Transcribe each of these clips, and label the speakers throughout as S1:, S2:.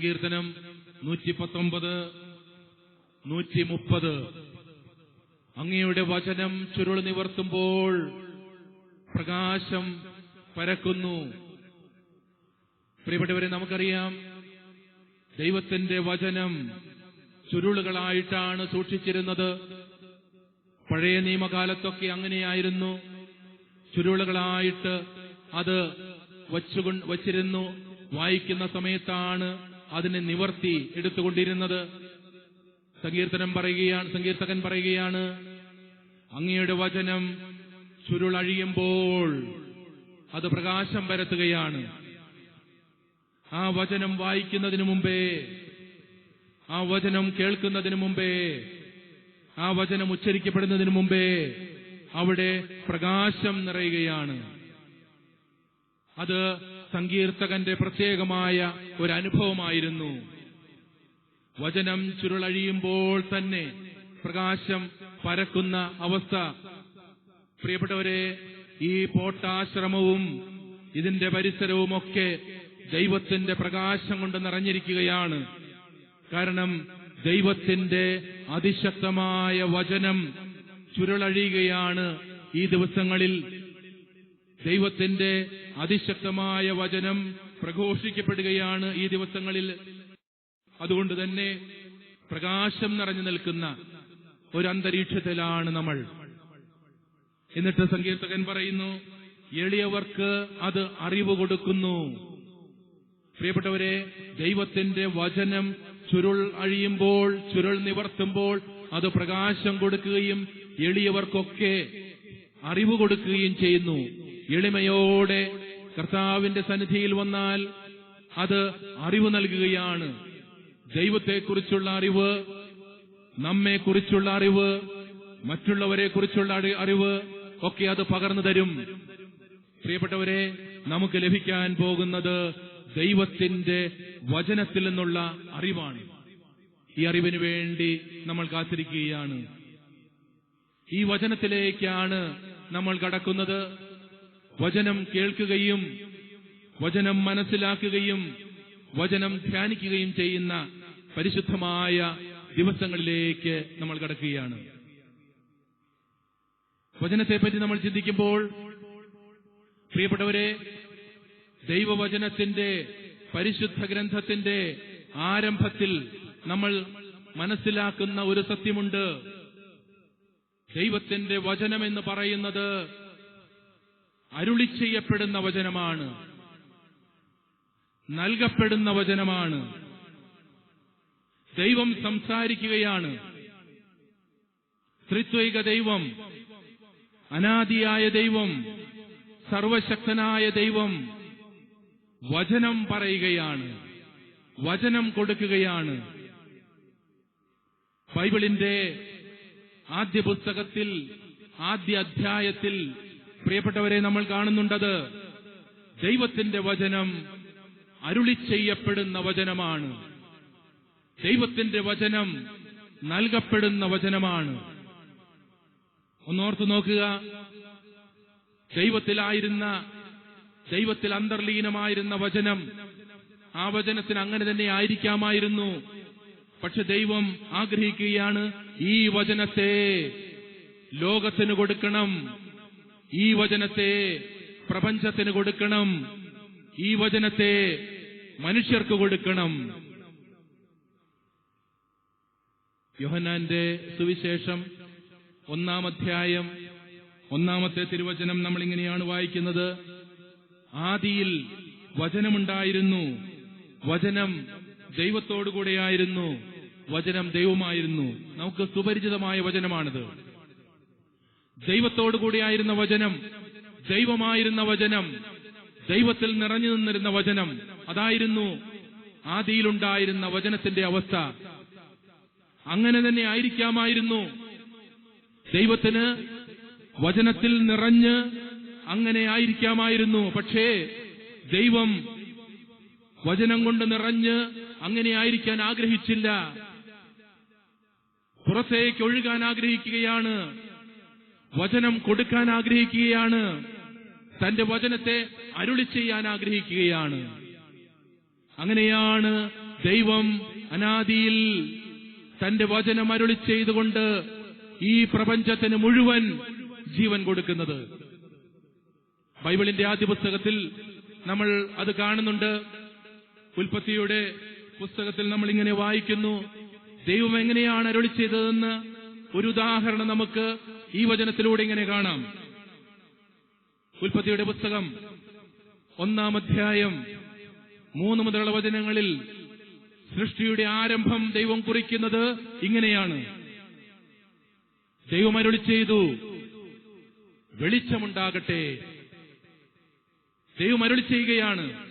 S1: സങ്കീർത്തനം നൂറ്റി പത്തൊമ്പത് നൂറ്റി മുപ്പത് അങ്ങയുടെ വചനം ചുരുൾ നിവർത്തുമ്പോൾ പ്രകാശം പരക്കുന്നു. പ്രിയപ്പെട്ടവരെ നമുക്കറിയാം ദൈവത്തിന്റെ വചനം ചുരുളുകളായിട്ടാണ് സൂക്ഷിച്ചിരുന്നത്. പഴയ നിയമകാലത്തൊക്കെ അങ്ങനെയായിരുന്നു. ചുരുളുകളായിട്ട് അത് വച്ചുകൊ വച്ചിരുന്നു. വായിക്കുന്ന സമയത്താണ് അതിനെ നിവർത്തി എടുത്തുകൊണ്ടിരുന്നത്. സങ്കീർത്തനം പറയുകയാണ് സങ്കീർത്തകൻ പറയുകയാണ് അങ്ങയുടെ വചനം ചുരുളഴിയുമ്പോൾ അത് പ്രകാശം പരത്തുകയാണ്. ആ വചനം വായിക്കുന്നതിന് മുമ്പേ ആ വചനം കേൾക്കുന്നതിന് മുമ്പേ ആ വചനം ഉച്ചരിക്കപ്പെടുന്നതിന് മുമ്പേ അവിടെ പ്രകാശം നിറയുകയാണ്. അത് സങ്കീർത്തകന്റെ പ്രത്യേകമായ ഒരു അനുഭവമായിരുന്നു വചനം ചുരുളഴിയുമ്പോൾ തന്നെ പ്രകാശം പരക്കുന്ന അവസ്ഥ. പ്രിയപ്പെട്ടവരെ ഈ പോട്ടാശ്രമവും ഇതിന്റെ പരിസരവുമൊക്കെ ദൈവത്തിന്റെ പ്രകാശം കൊണ്ട് നിറഞ്ഞിരിക്കുകയാണ്. കാരണം ദൈവത്തിന്റെ അതിശക്തമായ വചനം ചുരുളഴിയുകയാണ് ഈ ദിവസങ്ങളിൽ. ദൈവത്തിന്റെ അതിശക്തമായ വചനം പ്രഘോഷിക്കപ്പെടുകയാണ് ഈ ദിവസങ്ങളിൽ. അതുകൊണ്ട് തന്നെ പ്രകാശം നിറഞ്ഞു നിൽക്കുന്ന ഒരു അന്തരീക്ഷത്തിലാണ് നമ്മൾ. എന്നിട്ട് സങ്കീർത്തകൻ പറയുന്നു എളിയവർക്ക് അത് അറിവ് കൊടുക്കുന്നു. പ്രിയപ്പെട്ടവരെ ദൈവത്തിന്റെ വചനം ചുരുൾ അഴിയുമ്പോൾ ചുരുൾ നിവർത്തുമ്പോൾ അത് പ്രകാശം കൊടുക്കുകയും എളിയവർക്കൊക്കെ അറിവ് കൊടുക്കുകയും ചെയ്യുന്നു. എളിമയോടെ കർത്താവിന്റെ സന്നിധിയിൽ വന്നാൽ അത് അറിവ് നൽകുകയാണ്. ദൈവത്തെക്കുറിച്ചുള്ള അറിവ് നമ്മെക്കുറിച്ചുള്ള അറിവ് മറ്റുള്ളവരെ കുറിച്ചുള്ള അറിവ് ഒക്കെ അത് പകർന്നു തരും. പ്രിയപ്പെട്ടവരെ നമുക്ക് ലഭിക്കാൻ പോകുന്നത് ദൈവത്തിന്റെ വചനത്തിൽ നിന്നുള്ള അറിവാണ്. ഈ അറിവിന് വേണ്ടി നമ്മൾ കാത്തിരിക്കുകയാണ്. ഈ വചനത്തിലേക്കാണ് നമ്മൾ കടക്കുന്നത്. വചനം കേൾക്കുകയും വചനം മനസ്സിലാക്കുകയും വചനം ധ്യാനിക്കുകയും ചെയ്യുന്ന പരിശുദ്ധമായ ദിവസങ്ങളിലേക്ക് നമ്മൾ കടക്കുകയാണ്. വചനത്തെപ്പറ്റി നമ്മൾ ചിന്തിക്കുമ്പോൾ പ്രിയപ്പെട്ടവരെ ദൈവവചനത്തിന്റെ പരിശുദ്ധ ഗ്രന്ഥത്തിന്റെ ആരംഭത്തിൽ നമ്മൾ മനസ്സിലാക്കുന്ന ഒരു സത്യമുണ്ട്. ദൈവത്തിന്റെ വചനം എന്ന് പറയുന്നത് അരുളി ചെയ്യപ്പെടുന്ന വചനമാണ്. നൽകപ്പെടുന്ന വചനമാണ്. ദൈവം സംസാരിക്കുകയാണ്. ത്രിത്വൈക ദൈവം അനാദിയായ ദൈവം സർവശക്തനായ ദൈവം വചനം പറയുകയാണ്. വചനം കൊടുക്കുകയാണ്. ബൈബിളിന്റെ ആദ്യ പുസ്തകത്തിൽ ആദ്യ അധ്യായത്തിൽ പ്രിയപ്പെട്ടവരെ നമ്മൾ കാണുന്നുണ്ടത് ദൈവത്തിന്റെ വചനം അരുളി ചെയ്യപ്പെടുന്ന വചനമാണ്. ദൈവത്തിന്റെ വചനം നൽകപ്പെടുന്ന വചനമാണ്. ഒന്നോർത്ത് നോക്കുക. ദൈവത്തിലായിരുന്ന ദൈവത്തിൽ അന്തർലീനമായിരുന്ന വചനം ആ വചനത്തിന് അങ്ങനെ തന്നെ ആയിരിക്കാമായിരുന്നു. പക്ഷെ ദൈവം ആഗ്രഹിക്കുകയാണ് ഈ വചനത്തെ ലോകത്തിന് കൊടുക്കണം. ഈ വചനത്തെ പ്രപഞ്ചത്തിന് കൊടുക്കണം. ഈ വചനത്തെ മനുഷ്യർക്ക് കൊടുക്കണം. യോഹനാന്റെ സുവിശേഷം ഒന്നാം അധ്യായം ഒന്നാമത്തെ തിരുവചനം നമ്മൾ ഇങ്ങനെയാണ് വായിക്കുന്നത്. ആദിയിൽ വചനമുണ്ടായിരുന്നു. വചനം ദൈവത്തോടുകൂടെയായിരുന്നു. വചനം ദൈവമായിരുന്നു നമുക്ക് സുപരിചിതമായ വചനമാണിത്. ദൈവത്തോടുകൂടിയായിരുന്ന വചനം ദൈവമായിരുന്ന വചനം ദൈവത്തിൽ നിറഞ്ഞു നിന്നിരുന്ന വചനം അതായിരുന്നു ആദിയിലുണ്ടായിരുന്ന വചനത്തിന്റെ അവസ്ഥ. അങ്ങനെ തന്നെ ആയിരിക്കാമായിരുന്നു. ദൈവത്തിന് വചനത്തിൽ നിറഞ്ഞ് അങ്ങനെ ആയിരിക്കാമായിരുന്നു. പക്ഷേ ദൈവം വചനം കൊണ്ട് നിറഞ്ഞ് അങ്ങനെ ആയിരിക്കാൻ ആഗ്രഹിച്ചില്ല. പുറത്തേക്ക് ഒഴുകാൻ ആഗ്രഹിക്കുകയാണ്. വചനം കൊടുക്കാൻ ആഗ്രഹിക്കുകയാണ്. തന്റെ വചനത്തെ അരുളി ചെയ്യാൻ ആഗ്രഹിക്കുകയാണ്. അങ്ങനെയാണ് ദൈവം അനാദിയിൽ തന്റെ വചനം അരുളി ചെയ്തുകൊണ്ട് ഈ പ്രപഞ്ചത്തിന് മുഴുവൻ ജീവൻ കൊടുക്കുന്നത്. ബൈബിളിന്റെ ആദ്യ പുസ്തകത്തിൽ നമ്മൾ അത് കാണുന്നുണ്ട്. ഉൽപ്പത്തിയുടെ പുസ്തകത്തിൽ നമ്മൾ ഇങ്ങനെ വായിക്കുന്നു. ദൈവം എങ്ങനെയാണ് അരുളി ചെയ്തതെന്ന് ഒരു ഉദാഹരണം നമുക്ക് ഈ വചനത്തിലൂടെ ഇങ്ങനെ കാണാം. ഉൽപ്പത്തിയുടെ പുസ്തകം ഒന്നാം അധ്യായം മൂന്ന് മുതലുള്ള വചനങ്ങളിൽ സൃഷ്ടിയുടെ ആരംഭം ദൈവം കുറിക്കുന്നത് ഇങ്ങനെയാണ്. ദൈവം അരുളി ചെയ്തു വെളിച്ചമുണ്ടാകട്ടെ. ദൈവം അരുളി ചെയ്യുകയാണ്.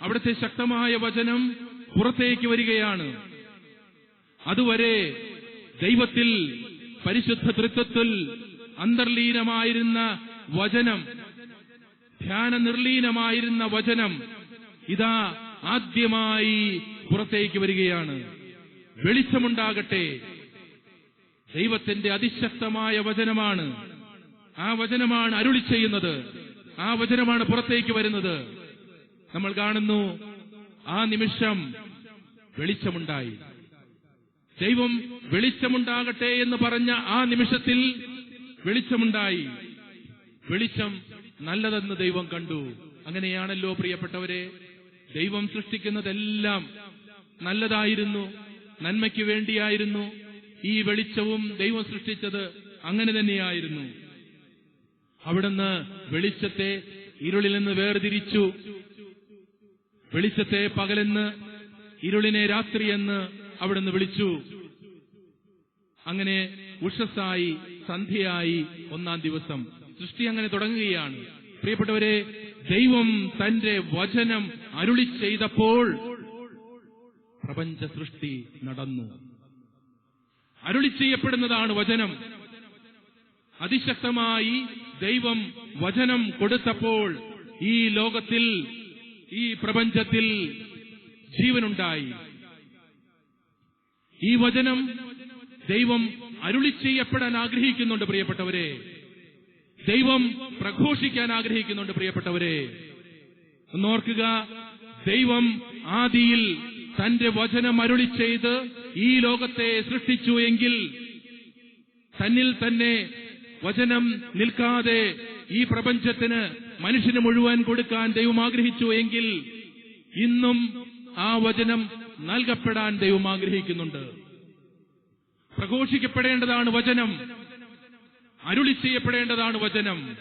S1: അവിടുത്തെ ശക്തമായ വചനം പുറത്തേക്ക് വരികയാണ്. അതുവരെ ദൈവത്തിൽ പരിശുദ്ധ തൃത്വത്തിൽ അന്തർലീനമായിരുന്ന വചനം ധ്യാന നിർലീനമായിരുന്ന വചനം ഇതാ ആദ്യമായി പുറത്തേക്ക് വരികയാണ്. വെളിച്ചമുണ്ടാകട്ടെ. ദൈവത്തിന്റെ അതിശക്തമായ വചനമാണ്. ആ വചനമാണ് അരുളി ചെയ്യുന്നത്. ആ വചനമാണ് പുറത്തേക്ക് വരുന്നത്. നമ്മൾ കാണുന്നു ആ നിമിഷം വെളിച്ചമുണ്ടായി. ദൈവം വെളിച്ചമുണ്ടാകട്ടെ എന്ന് പറഞ്ഞ ആ നിമിഷത്തിൽ വെളിച്ചമുണ്ടായി. വെളിച്ചം നല്ലതെന്ന് ദൈവം കണ്ടു. അങ്ങനെയാണല്ലോ പ്രിയപ്പെട്ടവരെ ദൈവം സൃഷ്ടിക്കുന്നതെല്ലാം നല്ലതായിരുന്നു നന്മയ്ക്ക് വേണ്ടിയായിരുന്നു. ഈ വെളിച്ചവും ദൈവം സൃഷ്ടിച്ചത് അങ്ങനെ തന്നെയായിരുന്നു. അവിടുന്ന് വെളിച്ചത്തെ ഇരുളിൽ നിന്ന് വേർതിരിച്ചു. വെളിച്ചത്തെ പകലെന്ന് ഇരുളിനെ രാത്രിയെന്ന് അവിടുന്ന് വിളിച്ചു. അങ്ങനെ ഉഷസ്സായി സന്ധ്യയായി ഒന്നാം ദിവസം. സൃഷ്ടി അങ്ങനെ തുടങ്ങുകയാണ്. പ്രിയപ്പെട്ടവരെ ദൈവം തന്റെ വചനം അരുളി ചെയ്തപ്പോൾ പ്രപഞ്ച സൃഷ്ടി നടന്നു. അരുളി ചെയ്യപ്പെടുന്നതാണ് വചനം. അതിശക്തമായി ദൈവം വചനം കൊടുത്തപ്പോൾ ഈ ലോകത്തിൽ ഈ പ്രപഞ്ചത്തിൽ ജീവനുണ്ടായി. ഈ വചനം ദൈവം അരുളി ചെയ്യപ്പെടാൻ ആഗ്രഹിക്കുന്നുണ്ട് പ്രിയപ്പെട്ടവരെ. ദൈവം പ്രഘോഷിക്കാൻ ആഗ്രഹിക്കുന്നുണ്ട് പ്രിയപ്പെട്ടവരെ. ഒന്നോർക്കുക ദൈവം ആദിയിൽ തന്റെ വചനം അരുളി ചെയ്ത് ഈ ലോകത്തെ സൃഷ്ടിച്ചു എങ്കിൽ തന്നിൽ തന്നെ വചനം നിൽക്കാതെ ഈ പ്രപഞ്ചത്തിന് മനുഷ്യന് മുഴുവൻ കൊടുക്കാൻ ദൈവം ആഗ്രഹിച്ചു എങ്കിൽ ഇന്നും ആ വചനം നൽകപ്പെടാൻ ദൈവം ആഗ്രഹിക്കുന്നുണ്ട്. പ്രഘോഷിക്കപ്പെടേണ്ടതാണ് വചനം. അരുളി ചെയ്യപ്പെടേണ്ടതാണ് വചനം.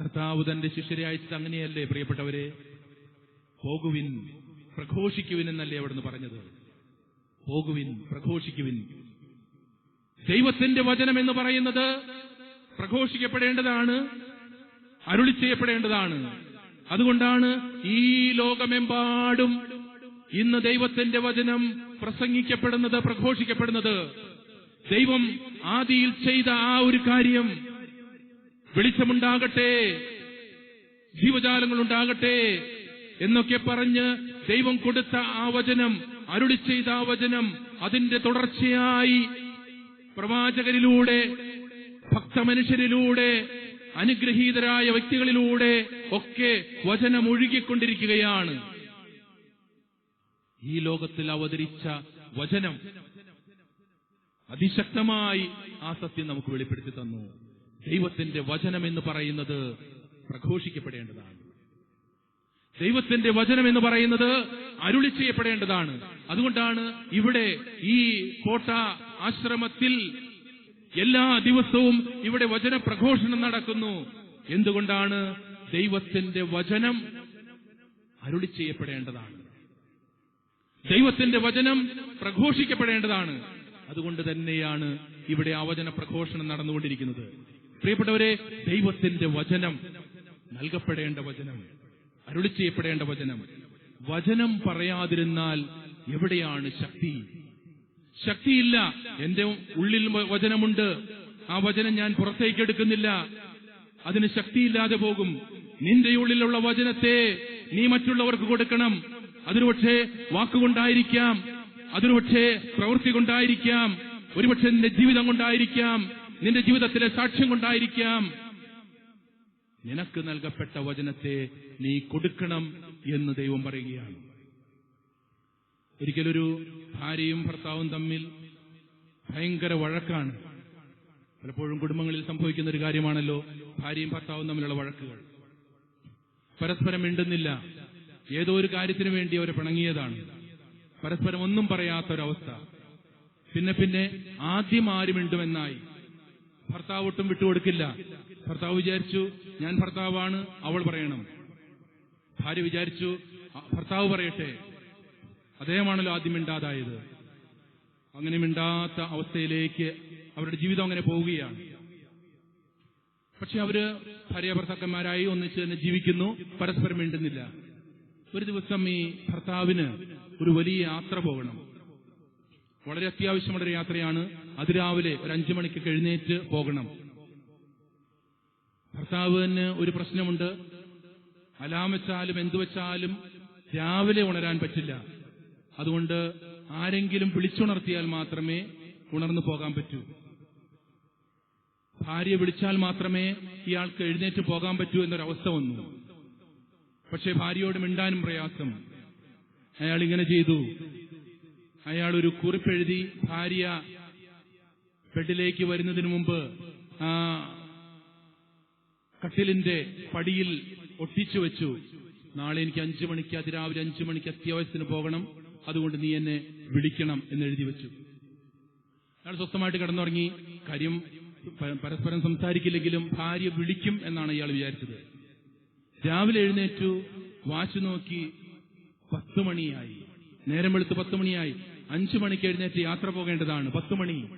S1: കർത്താവ് തന്റെ ശിഷ്യരെ അയച്ചത് അങ്ങനെയല്ലേ പ്രിയപ്പെട്ടവരെ? പോകുവിൻ പ്രഘോഷിക്കുവിൻ എന്നല്ലേ അവിടുന്ന് പറഞ്ഞത്. പോകുവിൻ പ്രഘോഷിക്കുവിൻ. ദൈവത്തിന്റെ വചനം എന്ന് പറയുന്നത് പ്രഘോഷിക്കപ്പെടേണ്ടതാണ് അരുളി ചെയ്യപ്പെടേണ്ടതാണ്. അതുകൊണ്ടാണ് ഈ ലോകമെമ്പാടും ഇന്ന് ദൈവത്തിന്റെ വചനം പ്രസംഗിക്കപ്പെടുന്നത് പ്രഘോഷിക്കപ്പെടുന്നത്. ദൈവം ആദിയിൽ ചെയ്ത ആ ഒരു കാര്യം വെളിച്ചമുണ്ടാകട്ടെ ജീവജാലങ്ങളുണ്ടാകട്ടെ എന്നൊക്കെ പറഞ്ഞ് ദൈവം കൊടുത്ത ആ വചനം അരുളി ചെയ്ത ആ വചനം അതിന്റെ തുടർച്ചയായി പ്രവാചകരിലൂടെ ഭക്തമനുഷ്യരിലൂടെ അനുഗ്രഹീതരായ വ്യക്തികളിലൂടെ ഒക്കെ വചനമൊഴുകിക്കൊണ്ടിരിക്കുകയാണ്. ഈ ലോകത്തിൽ അവതരിച്ച വചനം അതിശക്തമായി ആ സത്യം നമുക്ക് വെളിപ്പെടുത്തി തന്നു. ദൈവത്തിന്റെ വചനം എന്ന് പറയുന്നത് പ്രഘോഷിക്കപ്പെടേണ്ടതാണ്. ദൈവത്തിന്റെ വചനം എന്ന് പറയുന്നത് അരുളി ചെയ്യപ്പെടേണ്ടതാണ്. അതുകൊണ്ടാണ് ഇവിടെ ഈ കോട്ട ആശ്രമത്തിൽ എല്ലാ ദിവസവും ഇവിടെ വചന പ്രഘോഷണം നടക്കുന്നു. എന്തുകൊണ്ടാണ്? ദൈവത്തിന്റെ വചനം അരുളി ചെയ്യപ്പെടേണ്ടതാണ്. ദൈവത്തിന്റെ വചനം പ്രഘോഷിക്കപ്പെടേണ്ടതാണ്. അതുകൊണ്ട് തന്നെയാണ് ഇവിടെ ആ വചന പ്രഘോഷണം നടന്നുകൊണ്ടിരിക്കുന്നത്. പ്രിയപ്പെട്ടവരെ ദൈവത്തിന്റെ വചനം നൽകപ്പെടേണ്ട വചനം അരുളി ചെയ്യപ്പെടേണ്ട വചനം. വചനം പറയാതിരുന്നാൽ എവിടെയാണ് ശക്തി? ശക്തിയില്ല. എന്റെ ഉള്ളിൽ വചനമുണ്ട്. ആ വചനം ഞാൻ പുറത്തേക്ക് എടുക്കുന്നില്ല. അതിന് ശക്തിയില്ലാതെ പോകും. നിന്റെ ഉള്ളിലുള്ള വചനത്തെ നീ മറ്റുള്ളവർക്ക് കൊടുക്കണം. അതിനുപക്ഷെ വാക്കുകൊണ്ടായിരിക്കാം. അതിനുപക്ഷെ പ്രവൃത്തി കൊണ്ടായിരിക്കാം. ഒരുപക്ഷെ നിന്റെ ജീവിതം കൊണ്ടായിരിക്കാം. നിന്റെ ജീവിതത്തിലെ സാക്ഷ്യം കൊണ്ടായിരിക്കാം. നിനക്ക് നൽകപ്പെട്ട വചനത്തെ നീ കൊടുക്കണം എന്ന് ദൈവം പറയുകയാണ്. ഒരിക്കലൊരു ഭാര്യയും ഭർത്താവും തമ്മിൽ ഭയങ്കര വഴക്കാണ്. പലപ്പോഴും കുടുംബങ്ങളിൽ സംഭവിക്കുന്ന ഒരു കാര്യമാണല്ലോ ഭാര്യയും ഭർത്താവും തമ്മിലുള്ള വഴക്കുകൾ. പരസ്പരം മിണ്ടുന്നില്ല. ഏതോ ഒരു കാര്യത്തിനു വേണ്ടി അവർ പിണങ്ങിയതാണ്. പരസ്പരം ഒന്നും പറയാത്തൊരവസ്ഥ. പിന്നെ പിന്നെ ആദ്യം ആര് മിണ്ടുമെന്നായി. ഭർത്താവ് ഒട്ടും വിട്ടുകൊടുക്കില്ല. ഭർത്താവ് വിചാരിച്ചു ഞാൻ ഭർത്താവാണ് അവൾ പറയണം. ഭാര്യ വിചാരിച്ചു ഭർത്താവ് പറയട്ടെ. അദ്ദേഹമാണല്ലോ ആദ്യം മിണ്ടാതായത്. അങ്ങനെ മിണ്ടാത്ത അവസ്ഥയിലേക്ക് അവരുടെ ജീവിതം അങ്ങനെ പോവുകയാണ്. പക്ഷെ അവർ ഭാര്യ ഭർത്താക്കന്മാരായി ഒന്നിച്ച് തന്നെ ജീവിക്കുന്നു. പരസ്പരം മിണ്ടുന്നില്ല. ഒരു ദിവസം ഈ ഭർത്താവിന് ഒരു വലിയ യാത്ര പോകണം. വളരെ അത്യാവശ്യമുള്ള ഒരു യാത്രയാണ് അതിരാവിലെ ഒരു അഞ്ചു മണിക്ക് എഴുന്നേറ്റ് പോകണം. ഭർത്താവിന് ഒരു പ്രശ്നമുണ്ട്. അലാം വെച്ചാലും എന്തു വെച്ചാലും രാവിലെ ഉണരാൻ പറ്റില്ല. അതുകൊണ്ട് ആരെങ്കിലും വിളിച്ചുണർത്തിയാൽ മാത്രമേ ഉണർന്നു പോകാൻ പറ്റൂ. ഭാര്യ വിളിച്ചാൽ മാത്രമേ ഇയാൾക്ക് എഴുന്നേറ്റ് പോകാൻ പറ്റൂ എന്നൊരവസ്ഥ വന്നു. പക്ഷെ ഭാര്യയോട് മിണ്ടാനും പ്രയാസം. അയാൾ ഇങ്ങനെ ചെയ്തു. അയാൾ ഒരു കുറിപ്പെഴുതി ഭാര്യ ബെഡിലേക്ക് വരുന്നതിന് മുമ്പ് ആ കട്ടിലിന്റെ പടിയിൽ ഒട്ടിച്ചു വെച്ചു. നാളെ എനിക്ക് അഞ്ചു മണിക്ക് അതിരാവിലെ അഞ്ചു മണിക്ക് അത്യാവശ്യത്തിന് പോകണം. അതുകൊണ്ട് നീ എന്നെ വിളിക്കണം എന്ന് എഴുതി വെച്ചു. അയാൾ സ്വസ്ഥമായിട്ട് കിടന്നുറങ്ങി. കാര്യം പരസ്പരം സംസാരിക്കില്ലെങ്കിലും ഭാര്യ വിളിക്കും എന്നാണ് ഇയാൾ വിചാരിച്ചത്. രാവിലെ എഴുന്നേറ്റു. വാച്ച് നോക്കി. പത്ത് മണിയായി. നേരം വെളുത്ത് പത്ത് മണിയായി. അഞ്ചു മണിക്ക് എഴുന്നേറ്റ് യാത്ര പോകേണ്ടതാണ്. പത്ത് മണി.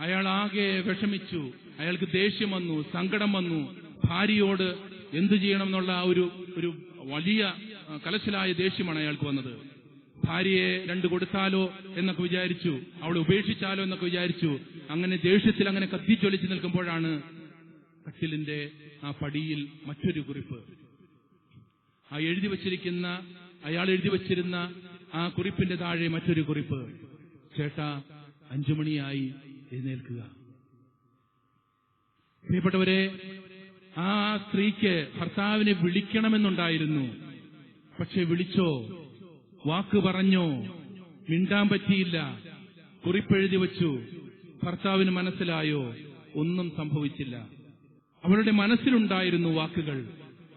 S1: അയാൾ ആകെ വിഷമിച്ചു. അയാൾക്ക് ദേഷ്യം വന്നു. സങ്കടം വന്നു. ഭാര്യയോട് എന്തു ചെയ്യണം എന്നുള്ള ആ ഒരു ഒരു വലിയ കലശലായ ദേഷ്യമാണ് അയാൾക്ക് വന്നത്. ഭാര്യയെ രണ്ട് കൊടുത്താലോ എന്നൊക്കെ വിചാരിച്ചു അവളെ ഉപേക്ഷിച്ചാലോ എന്നൊക്കെ വിചാരിച്ചു. അങ്ങനെ ദേഷ്യത്തിൽ അങ്ങനെ കത്തിച്ചൊലിച്ച് നിൽക്കുമ്പോഴാണ് കട്ടിലിന്റെ ആ പടിയിൽ മറ്റൊരു കുറിപ്പ്. ആ എഴുതി വച്ചിരിക്കുന്ന അയാൾ എഴുതി വച്ചിരുന്ന ആ കുറിപ്പിന്റെ താഴെ മറ്റൊരു കുറിപ്പ്. ചേട്ടാ അഞ്ചുമണിയായി എഴുന്നേൽക്കുക. പ്രിയപ്പെട്ടവരെ ആ സ്ത്രീക്ക് ഭർത്താവിനെ വിളിക്കണമെന്നുണ്ടായിരുന്നു. പക്ഷെ വിളിച്ചോ? വാക്ക് പറഞ്ഞോ? മിണ്ടാൻ പറ്റിയില്ല. കുറിപ്പെഴുതി വച്ചു. ഭർത്താവിന് മനസ്സിലായോ? ഒന്നും സംഭവിച്ചില്ല. അവളുടെ മനസ്സിലുണ്ടായിരുന്നു വാക്കുകൾ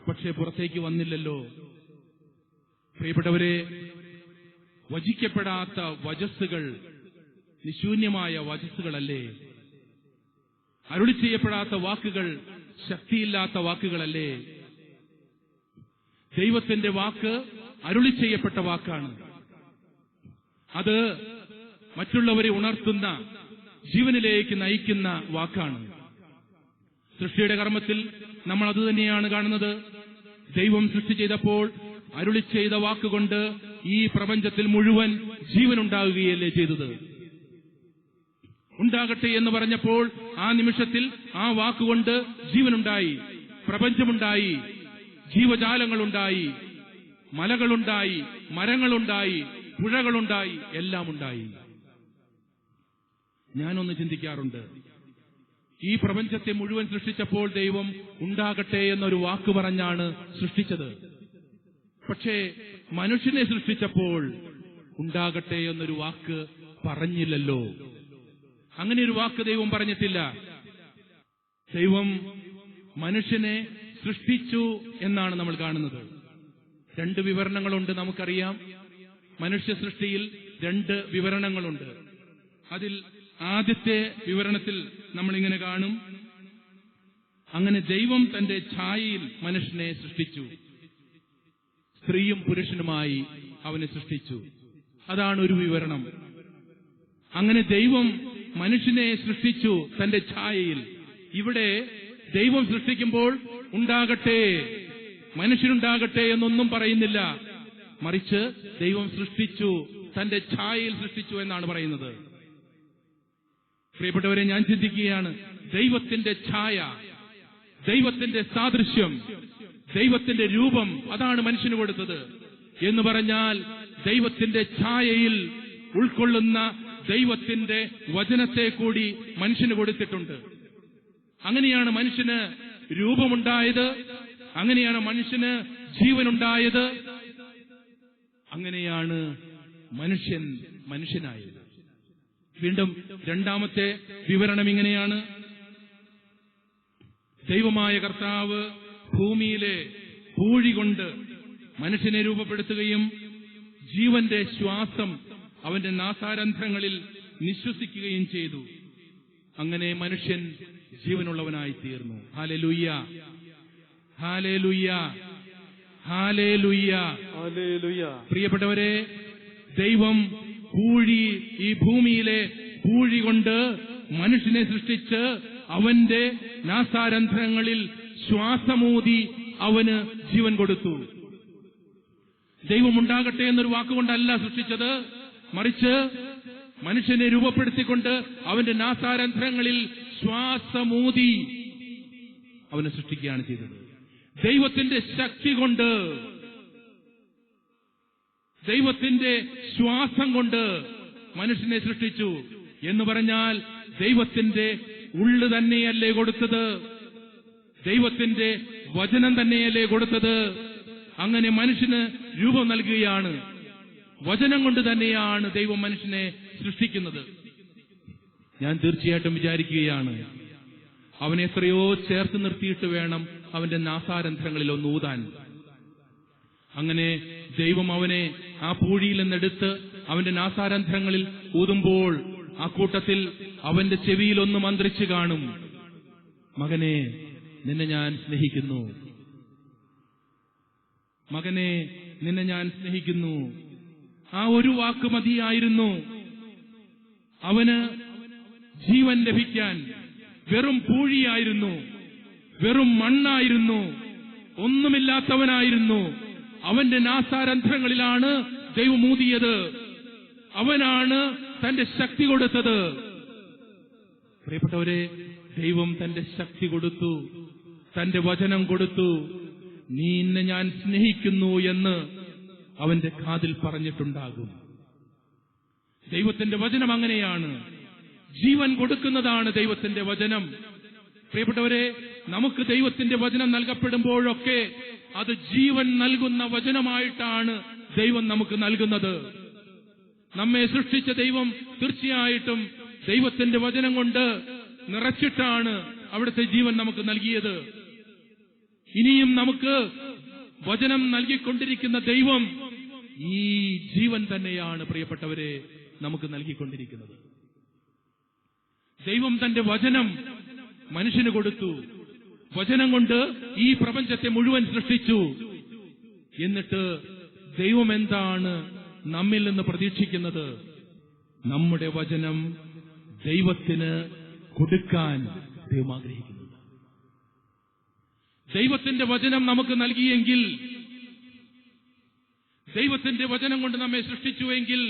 S1: പക്ഷേ പുറത്തേക്ക് വന്നില്ലല്ലോ. പ്രിയപ്പെട്ടവരെ വചിക്കപ്പെടാത്ത വചസ്സുകൾ നിശൂന്യമായ വചസ്സുകളല്ലേ? അരുളി ചെയ്യപ്പെടാത്ത വാക്കുകൾ ശക്തിയില്ലാത്ത വാക്കുകളല്ലേ? ദൈവത്തിന്റെ വാക്ക് അരുളി ചെയ്യപ്പെട്ട വാക്കാണ്. അത് മറ്റുള്ളവരെ ഉണർത്തുന്ന ജീവനിലേക്ക് നയിക്കുന്ന വാക്കാണ്. സൃഷ്ടിയുടെ കർമ്മത്തിൽ നമ്മൾ അതുതന്നെയാണ് കാണുന്നത്. ദൈവം സൃഷ്ടി ചെയ്തപ്പോൾ അരുളി ചെയ്ത വാക്കുകൊണ്ട് ഈ പ്രപഞ്ചത്തിൽ മുഴുവൻ ജീവനുണ്ടാകുകയല്ലേ ചെയ്തത്? ഉണ്ടാകട്ടെ എന്ന് പറഞ്ഞപ്പോൾ ആ നിമിഷത്തിൽ ആ വാക്കുകൊണ്ട് ജീവനുണ്ടായി പ്രപഞ്ചമുണ്ടായി ജീവജാലങ്ങളുണ്ടായി മലകളുണ്ടായി മരങ്ങളുണ്ടായി പുഴകളുണ്ടായി എല്ലാം ഉണ്ടായി ഞാനൊന്ന് ചിന്തിക്കാറുണ്ട്. ഈ പ്രപഞ്ചത്തെ മുഴുവൻ സൃഷ്ടിച്ചപ്പോൾ ദൈവം ഉണ്ടാകട്ടെ എന്നൊരു വാക്ക് പറഞ്ഞാണ് സൃഷ്ടിച്ചത്. പക്ഷേ മനുഷ്യനെ സൃഷ്ടിച്ചപ്പോൾ ഉണ്ടാകട്ടെ എന്നൊരു വാക്ക് പറഞ്ഞില്ലല്ലോ. അങ്ങനെ ഒരു വാക്ക് ദൈവം പറഞ്ഞിട്ടില്ല. ദൈവം മനുഷ്യനെ സൃഷ്ടിച്ചു എന്നാണ് നമ്മൾ കാണുന്നത്. രണ്ട് വിവരണങ്ങളുണ്ട് നമുക്കറിയാം. മനുഷ്യ സൃഷ്ടിയിൽ രണ്ട് വിവരണങ്ങളുണ്ട്. അതിൽ ആദ്യത്തെ വിവരണത്തിൽ നമ്മൾ ഇങ്ങനെ കാണും. അങ്ങനെ ദൈവം തന്റെ ഛായയിൽ മനുഷ്യനെ സൃഷ്ടിച്ചു. സ്ത്രീയും പുരുഷനുമായി അവനെ സൃഷ്ടിച്ചു. അതാണ് ഒരു വിവരണം. അങ്ങനെ ദൈവം മനുഷ്യനെ സൃഷ്ടിച്ചു തന്റെ ഛായയിൽ. ഇവിടെ ദൈവം സൃഷ്ടിക്കുമ്പോൾ ഉണ്ടാകട്ടെ മനുഷ്യനുണ്ടാകട്ടെ എന്നൊന്നും പറയുന്നില്ല. മറിച്ച് ദൈവം സൃഷ്ടിച്ചു തന്റെ ഛായയിൽ സൃഷ്ടിച്ചു എന്നാണ് പറയുന്നത്. പ്രിയപ്പെട്ടവരെ ഞാൻ ചിന്തിക്കുകയാണ് ദൈവത്തിന്റെ ഛായ ദൈവത്തിന്റെ സാദൃശ്യം ദൈവത്തിന്റെ രൂപം അതാണ് മനുഷ്യന് കൊടുത്തത്. എന്ന് പറഞ്ഞാൽ ദൈവത്തിന്റെ ഛായയിൽ ഉൾക്കൊള്ളുന്ന ദൈവത്തിന്റെ വചനത്തെ കൂടി മനുഷ്യന് കൊടുത്തിട്ടുണ്ട്. അങ്ങനെയാണ് മനുഷ്യന് രൂപമുണ്ടായത് അങ്ങനെയാണ് മനുഷ്യന് ജീവനുണ്ടായത്. അങ്ങനെയാണ് മനുഷ്യൻ മനുഷ്യനായത്. വീണ്ടും രണ്ടാമത്തെ വിവരണം ഇങ്ങനെയാണ്. ദൈവമായ കർത്താവ് ഭൂമിയിലെ പൂഴി കൊണ്ട് മനുഷ്യനെ രൂപപ്പെടുത്തുകയും ജീവന്റെ ശ്വാസം അവന്റെ നാസാരന്ധ്രങ്ങളിൽ നിശ്വസിക്കുകയും ചെയ്തു. അങ്ങനെ മനുഷ്യൻ ജീവനുള്ളവനായി തീർന്നു ഹാലെ പ്രിയപ്പെട്ടവരെ ദൈവം പൂഴി ഈ ഭൂമിയിലെ പൂഴി കൊണ്ട് മനുഷ്യനെ സൃഷ്ടിച്ച് അവന്റെ നാസാരന്ധ്രങ്ങളിൽ ശ്വാസമൂതി അവന് ജീവൻ കൊടുത്തു. ദൈവം ഉണ്ടാകട്ടെ എന്നൊരു വാക്കുകൊണ്ടല്ല സൃഷ്ടിച്ചത്. മറിച്ച് മനുഷ്യനെ രൂപപ്പെടുത്തിക്കൊണ്ട് അവന്റെ നാസാരന്ധ്രങ്ങളിൽ ശ്വാസമൂതി അവനെ സൃഷ്ടിക്കുകയാണ് ചെയ്തത്. ദൈവത്തിന്റെ ശക്തി കൊണ്ട് ദൈവത്തിന്റെ ശ്വാസം കൊണ്ട് മനുഷ്യനെ സൃഷ്ടിച്ചു എന്ന് പറഞ്ഞാൽ ദൈവത്തിന്റെ ഉള്ളു തന്നെയല്ലേ കൊടുത്തത്? ദൈവത്തിന്റെ വചനം തന്നെയല്ലേ കൊടുത്തത്? അങ്ങനെ മനുഷ്യന് രൂപം നൽകുകയാണ്. വചനം കൊണ്ട് തന്നെയാണ് ദൈവം മനുഷ്യനെ സൃഷ്ടിക്കുന്നത്. ഞാൻ തീർച്ചയായിട്ടും വിചാരിക്കുകയാണ് അവനെ എത്രയോ ചേർത്ത് നിർത്തിയിട്ട് വേണം അവന്റെ നാസാരന്ധ്രങ്ങളിൽ ഒന്ന് ഊതാൻ. അങ്ങനെ ദൈവം അവനെ ആ പൂഴിയിൽ നിന്നെടുത്ത് അവന്റെ നാസാരന്ധ്രങ്ങളിൽ ഊതുമ്പോൾ ആ കൂട്ടത്തിൽ അവന്റെ ചെവിയിൽ ഒന്ന് മന്ത്രിച്ചു കാണും. മകനെ നിന്നെ ഞാൻ സ്നേഹിക്കുന്നു. മകനെ നിന്നെ ഞാൻ സ്നേഹിക്കുന്നു. ആ ഒരു വാക്ക് മതിയായിരുന്നു. അവന് ജീവൻ ലഭിക്കാൻ വെറും പൂഴിയായിരുന്നു. വെറും മണ്ണായിരുന്നു. ഒന്നുമില്ലാത്തവനായിരുന്നു. അവന്റെ നാസാരന്ധ്രങ്ങളിലാണ് ദൈവമൂതിയത് അവനാണ് തന്റെ ശക്തി കൊടുത്തത്. പ്രിയപ്പെട്ടവരെ ദൈവം തന്റെ ശക്തി കൊടുത്തു. തന്റെ വചനം കൊടുത്തു. നീ ഇന്നെ ഞാൻ സ്നേഹിക്കുന്നു എന്ന് അവന്റെ കാതിൽ പറഞ്ഞിട്ടുണ്ടാകും. ദൈവത്തിന്റെ വചനം അങ്ങനെയാണ്. ജീവൻ കൊടുക്കുന്നതാണ് ദൈവത്തിന്റെ വചനം. പ്രിയപ്പെട്ടവരെ നമുക്ക് ദൈവത്തിന്റെ വചനം നൽകപ്പെടുമ്പോഴൊക്കെ അത് ജീവൻ നൽകുന്ന വചനമായിട്ടാണ് ദൈവം നമുക്ക് നൽകുന്നത്. നമ്മെ സൃഷ്ടിച്ച ദൈവം തീർച്ചയായിട്ടും ദൈവത്തിന്റെ വചനം കൊണ്ട് നിറച്ചിട്ടാണ് അവിടുത്തെ ജീവൻ നമുക്ക് നൽകിയത്. ഇനിയും നമുക്ക് വചനം നൽകിക്കൊണ്ടിരിക്കുന്ന ദൈവം ഈ ജീവൻ തന്നെയാണ് പ്രിയപ്പെട്ടവരെ നമുക്ക് നൽകിക്കൊണ്ടിരിക്കുന്നത്. ദൈവം തന്റെ വചനം മനുഷ്യന് കൊടുത്തു. വചനം കൊണ്ട് ഈ പ്രപഞ്ചത്തെ മുഴുവൻ സൃഷ്ടിച്ചു. എന്നിട്ട് ദൈവം എന്താണ് നമ്മിൽ നിന്ന് പ്രതീക്ഷിക്കുന്നത്? നമ്മുടെ വചനം ദൈവത്തിന് കൊടുക്കാൻ ദൈവം ആഗ്രഹിക്കുന്നുണ്ട് ദൈവത്തിന്റെ വചനം നമുക്ക് നൽകിയെങ്കിൽ ദൈവത്തിന്റെ വചനം കൊണ്ട് നമ്മെ സൃഷ്ടിച്ചുവെങ്കിൽ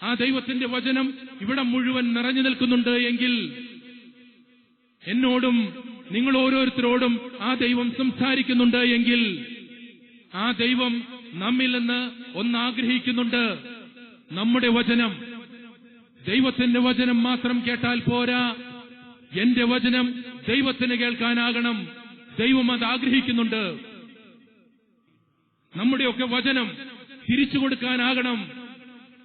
S1: ആ ദൈവത്തിന്റെ വചനം ഇവിടെ മുഴുവൻ നിറഞ്ഞു നിൽക്കുന്നുണ്ട് എങ്കിൽ എന്നോടും നിങ്ങൾ ഓരോരുത്തരോടും ആ ദൈവം സംസാരിക്കുന്നുണ്ട് എങ്കിൽ ആ ദൈവം നമ്മിൽ നിന്ന് ഒന്നാഗ്രഹിക്കുന്നുണ്ട്. നമ്മുടെ വചനം ദൈവത്തിന്റെ വചനം മാത്രം കേട്ടാൽ പോരാ. എന്റെ വചനം ദൈവത്തിന് കേൾക്കാനാകണം. ദൈവം അത് ആഗ്രഹിക്കുന്നുണ്ട്. നമ്മുടെയൊക്കെ വചനം തിരിച്ചു കൊടുക്കാനാകണം.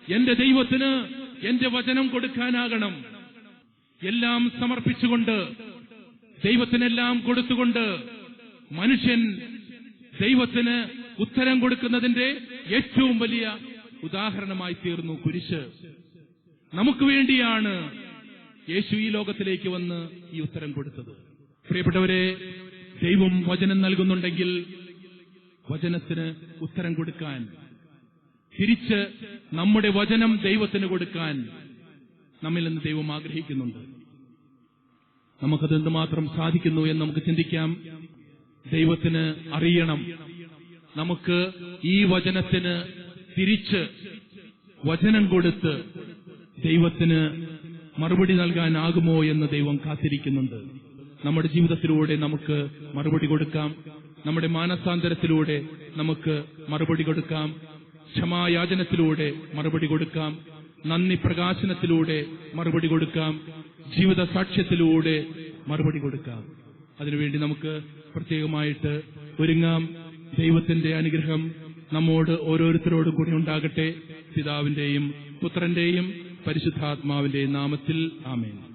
S1: എന്റെ ദൈവത്തിന് എന്റെ വചനം കൊടുക്കാനാകണം. എല്ലാം സമർപ്പിച്ചുകൊണ്ട് ദൈവത്തിനെല്ലാം കൊടുത്തുകൊണ്ട് മനുഷ്യൻ ദൈവത്തിന് ഉത്തരം കൊടുക്കുന്നതിന്റെ ഏറ്റവും വലിയ ഉദാഹരണമായി തീർന്നു കുരിശ്. നമുക്ക് വേണ്ടിയാണ് യേശു ഈ ലോകത്തിലേക്ക് വന്ന് ഈ ഉത്തരം കൊടുത്തത്. പ്രിയപ്പെട്ടവരെ ദൈവം വചനം നൽകുന്നുണ്ടെങ്കിൽ വചനത്തിന് ഉത്തരം കൊടുക്കാൻ തിരിച്ച് നമ്മുടെ വചനം ദൈവത്തിന് കൊടുക്കാൻ നമ്മിൽ നിന്ന് ദൈവം ആഗ്രഹിക്കുന്നുണ്ട്. നമുക്കത് എന്തുമാത്രം സാധിക്കുന്നു എന്ന് നമുക്ക് ചിന്തിക്കാം. ദൈവത്തിന് അറിയണം. നമുക്ക് ഈ വചനത്തിന് തിരിച്ച് വചനം കൊടുത്ത് ദൈവത്തിന് മറുപടി നൽകാനാകുമോ എന്ന് ദൈവം കാത്തിരിക്കുന്നുണ്ട്. നമ്മുടെ ജീവിതത്തിലൂടെ നമുക്ക് മറുപടി കൊടുക്കാം. നമ്മുടെ മാനസാന്തരത്തിലൂടെ നമുക്ക് മറുപടി കൊടുക്കാം. ക്ഷമായാചനത്തിലൂടെ മറുപടി കൊടുക്കാം. നന്ദി പ്രകാശനത്തിലൂടെ മറുപടി കൊടുക്കാം. ജീവിത സാക്ഷ്യത്തിലൂടെ മറുപടി കൊടുക്കാം. അതിനുവേണ്ടി നമുക്ക് പ്രത്യേകമായിട്ട് ഒരുങ്ങാം. ദൈവത്തിന്റെ അനുഗ്രഹം നമ്മോട് ഓരോരുത്തരോടും കൂടി ഉണ്ടാകട്ടെ. പിതാവിന്റെയും പുത്രന്റെയും പരിശുദ്ധാത്മാവിന്റെയും നാമത്തിൽ ആമേൻ.